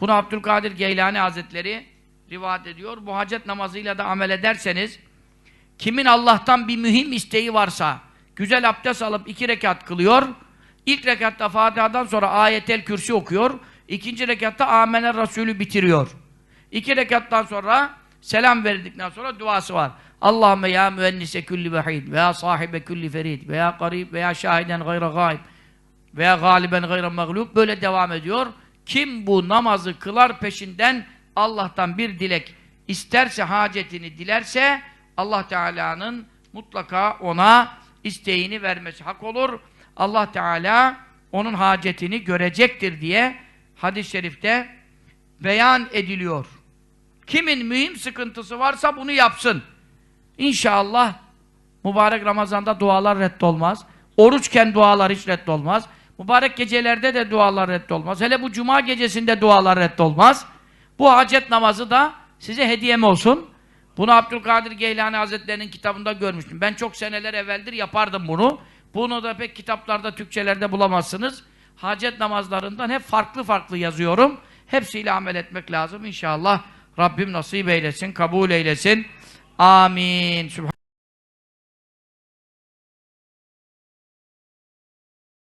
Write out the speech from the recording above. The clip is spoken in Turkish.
Bunu Abdülkadir Geylani Hazretleri rivayet ediyor. Bu hacet namazıyla da amel ederseniz kimin Allah'tan bir mühim isteği varsa güzel abdest alıp iki rekat kılıyor. İlk rekatta Fatiha'dan sonra ayetel kürsi okuyor. İkinci rekatta Amener Resulü bitiriyor. İki rekattan sonra selam verdikten sonra duası var. Allahümme ya müennise külli vehid veya sahibe külli ferid veya garib veya şahiden gayra gayb veya galiben gayra mağlup böyle devam ediyor. Kim bu namazı kılar peşinden Allah'tan bir dilek isterse hacetini dilerse Allah Teala'nın mutlaka ona isteğini vermesi hak olur. Allah Teala onun hacetini görecektir diye hadis-i şerifte beyan ediliyor. Kimin mühim sıkıntısı varsa bunu yapsın. İnşallah mübarek Ramazan'da dualar reddolmaz. Oruçken dualar hiç reddolmaz. Mübarek gecelerde de dualar reddolmaz. Hele bu cuma gecesinde dualar reddolmaz. Bu hacet namazı da size hediyem olsun. Bunu Abdülkadir Geylani Hazretleri'nin kitabında görmüştüm. Ben çok seneler evveldir yapardım bunu. Bunu da pek kitaplarda, Türkçelerde bulamazsınız. Hacet namazlarından hep farklı farklı yazıyorum. Hepsiyle amel etmek lazım. İnşallah Rabbim nasip eylesin, kabul eylesin. Amin.